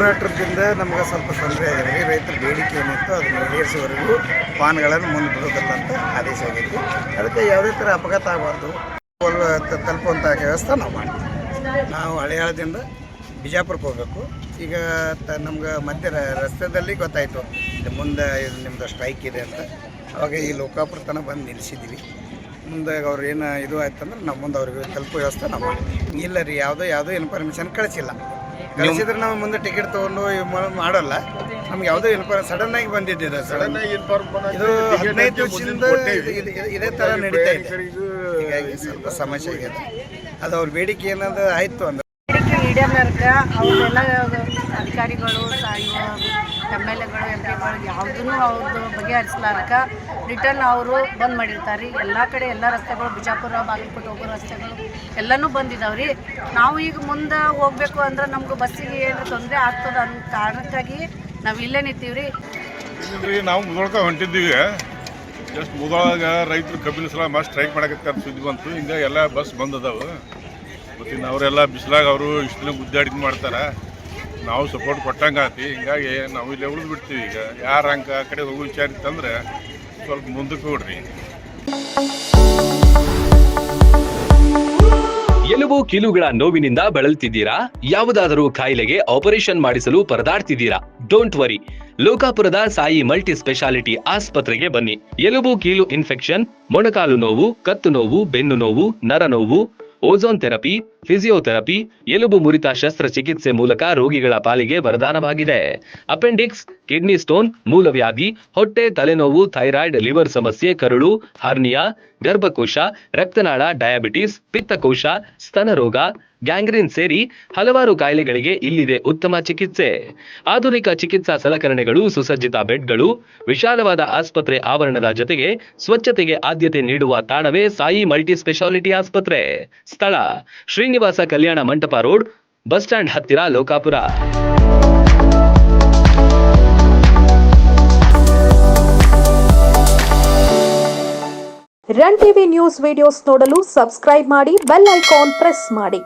ಹೋರಾಟದಿಂದ ನಮ್ಗೆ ಸ್ವಲ್ಪ ತೊಂದರೆ ಆಗಿದೆ. ರೈತರ ಬೇಡಿಕೆ ಏನಿತ್ತು ಅದನ್ನು ಈಡೇರಿಸುವವರೆಗೂ ವಾಹನಗಳನ್ನು ಮುಂದೆ ಬಿಡೋದಿಲ್ಲ ಅಂತ ಆದೇಶ ಆಗೈತಿ. ಅದಕ್ಕೆ ಯಾವುದೇ ಥರ ಅಪಘಾತ ಆಗಬಾರ್ದು. ತಲುಪುವಂಥ ವ್ಯವಸ್ಥೆ ನಾವು ಮಾಡ್ತೀವಿ. ನಾವು ಹಳೆಯಾಳದಿಂದ ಬಿಜಾಪುರಕ್ಕೆ ಹೋಗಬೇಕು. ಈಗ ತ, ನಮ್ಗೆ ಮಧ್ಯ ರಸ್ತೆದಲ್ಲಿ ಗೊತ್ತಾಯಿತು. ಮುಂದೆ ಇದು ನಿಮ್ಮದು ಸ್ಟ್ರೈಕ್ ಇದೆ ಅಂತ. ಅವಾಗ ಈ ಲೋಕಾಪುರ ತನಕ ಬಂದು ನಿಲ್ಲಿಸಿದ್ವಿ. ಮುಂದೆ ಅವ್ರು ಏನು ಇದು ಆಯ್ತಂದ್ರೆ ನಮ್ಮ ಮುಂದೆ ಅವ್ರಿಗೆ ತಲುಪೋ ವ್ಯವಸ್ಥೆ ನಾವು ಮಾಡ್ತೀವಿ. ಇಲ್ಲ ರೀ, ಯಾವುದೋ ಯಾವುದೋ ಇನ್ಫಾರ್ಮೇಷನ್ ಕಳಿಸಿಲ್ಲ. ಕಳಿಸಿದ್ರೆ ನಾವು ಮುಂದೆ ಟಿಕೆಟ್ ತಗೊಂಡು ಮಾಡಲ್ಲ. ನಮ್ಗೆ ಯಾವುದೋ ಇನ್ಫಾರ್ಮ್ ಸಡನ್ ಆಗಿ ಬಂದಿದ್ದೀರ ಸಡನ್ ಆಗಿ ಹದಿನೈದು ವರ್ಷದಿಂದ ಇದು- ಇದು- ಥರ ನಡೀತಾ ಇದೆ. ಹೀಗಾಗಿ ಸ್ವಲ್ಪ ಸಮಸ್ಯೆ ಆಗಿದೆ ಅದು ಅವ್ರ ಬೇಡಿಕೆ ಏನಾದ್ರು ಆಯ್ತು ಅಂದ್ರೆ. ಅವರೆಲ್ಲ ಅಧಿಕಾರಿಗಳು ಎಂ ಎಲ್ ಎಗಳು ಎಂ ಪಿಗಳು ಯಾವುದನ್ನು ಅವ್ರದ್ದು ಬಗೆಹರಿಸ್ಲಾರ್ಕ ರಿಟರ್ನ್ ಅವರು ಬಂದ್ ಮಾಡಿರ್ತಾರೆ. ರೀ ಎಲ್ಲ ಕಡೆ ಎಲ್ಲ ರಸ್ತೆಗಳು, ಬಿಜಾಪುರ, ಬಾಗಲಕೋಟೆ ಹೋಗೋ ರಸ್ತೆಗಳು ಎಲ್ಲನೂ ಬಂದಿದ್ದಾವೆ ರೀ. ನಾವು ಈಗ ಮುಂದೆ ಹೋಗ್ಬೇಕು ಅಂದ್ರೆ ನಮ್ಗೆ ಬಸ್ಸಿಗೆ ಏನು ತೊಂದರೆ ಆಗ್ತದ ಅನ್ನೋ ಕಾರಣಕ್ಕಾಗಿ ನಾವು ಇಲ್ಲೇ ನಿಂತೀವಿ ರೀ. ನಾವು ಮುದೊಳ್ಕ ಹೊಂಟಿದ್ದೀವಿ. ಜಸ್ಟ್ ಮುದೊಳಗ ರೈತರು ಕಬ್ಬಿನ ಸಲ ಮಸ್ತ್ ಸ್ಟ್ರೈಕ್ ಮಾಡಕತ್ತಾರ ಸುದ್ದಿ ಬಂತು. ಹಿಂಗೆ ಎಲ್ಲ ಬಸ್ ಬಂದ್ ಅದಾವು. ಮತ್ತು ಅವರೆಲ್ಲ ಬಿಸಿಲಾಗ ಅವರು ಇಷ್ಟು ದಿನ ಗುದ್ದಾಡಿದ್ ಮಾಡ್ತಾರ. ನಾವು ಸಪೋರ್ಟ್ ಕೊಟ್ಟಂಗೆ ಆತಿ. ಹಿಂಗಾಗಿ ನಾವು ಇಲ್ಲಿ ಉಳಿದು ಬಿಡ್ತೀವಿ ಈಗ. ಯಾರ ಅಂಕ ಆ ಕಡೆ ಹೋಗೋ ವಿಚಾರ ಇತ್ತಂದ್ರೆ ಸ್ವಲ್ಪ ಮುಂದಕ್ಕೆ ಹೋಗ್ರಿ. ಎಲುಬು ಕೀಲುಗಳ ನೋವಿನಿಂದ ಬಳಲ್ತಿದ್ದೀರಾ? ಯಾವುದಾದರೂ ಕಾಯಿಲೆಗೆ ಆಪರೇಷನ್ ಮಾಡಿಸಲು ಪರದಾಡ್ತಿದ್ದೀರಾ? ಡೋಂಟ್ ವರಿ ಲೋಕಾಪುರದ ಸಾಯಿ ಮಲ್ಟಿ ಸ್ಪೆಷಾಲಿಟಿ ಆಸ್ಪತ್ರೆಗೆ ಬನ್ನಿ. ಎಲುಬು ಕೀಲು ಇನ್ಫೆಕ್ಷನ್ ಮೊಣಕಾಲು ನೋವು, ಕತ್ತು ನೋವು, ಬೆನ್ನು ನೋವು, ನರ ನೋವು ಓಝೋನ್ ಥೆರಪಿ, ಫಿಸಿಯೋಥೆರಪಿ, ಎಲುಬು ಮುರಿತ ಶಸ್ತ್ರಚಿಕಿತ್ಸೆ ಮೂಲಕ ರೋಗಿಗಳ ಪಾಲಿಗೆ ವರದಾನವಾಗಿದೆ. ಅಪೆಂಡಿಕ್ಸ್, ಕಿಡ್ನಿ ಸ್ಟೋನ್, ಮೂಲವ್ಯಾಧಿ, ಹೊಟ್ಟೆ, ತಲೆನೋವು, ಥೈರಾಯ್ಡ್, ಲಿವರ್ ಸಮಸ್ಯೆ, ಕರುಳು, ಹರ್ನಿಯಾ, ಗರ್ಭಕೋಶ, ರಕ್ತನಾಳ, ಡಯಾಬಿಟಿಸ್, ಪಿತ್ತಕೋಶ ಸ್ತನರೋಗ ಗ್ಯಾಂಗ್ರೀನ್ ಸೇರಿ ಹಲವಾರು ಕಾಯಿಲೆಗಳಿಗೆ ಇಲ್ಲಿದೆ ಉತ್ತಮ ಚಿಕಿತ್ಸೆ. ಆಧುನಿಕ ಚಿಕಿತ್ಸಾ ಸಲಕರಣೆಗಳು, ಸುಸಜ್ಜಿತ ಬೆಡ್ಗಳು, ವಿಶಾಲವಾದ ಆಸ್ಪತ್ರೆ ಆವರಣದ ಜೊತೆಗೆ ಸ್ವಚ್ಛತೆಗೆ ಆದ್ಯತೆ ನೀಡುವ ತಾಣವೇ ಸಾಯಿ ಮಲ್ಟಿ ಸ್ಪೆಷಾಲಿಟಿ ಆಸ್ಪತ್ರೆ. ಸ್ಥಳ, Srinivasa Kalyana Mantapa road, bus stand ಹತ್ತಿರ Lokapur. Run TV news videos ನೋಡಲು ಸಬ್ಸ್ಕ್ರೈಬ್ ಮಾಡಿ, ಬೆಲ್ ಐಕಾನ್ ಪ್ರೆಸ್ ಮಾಡಿ.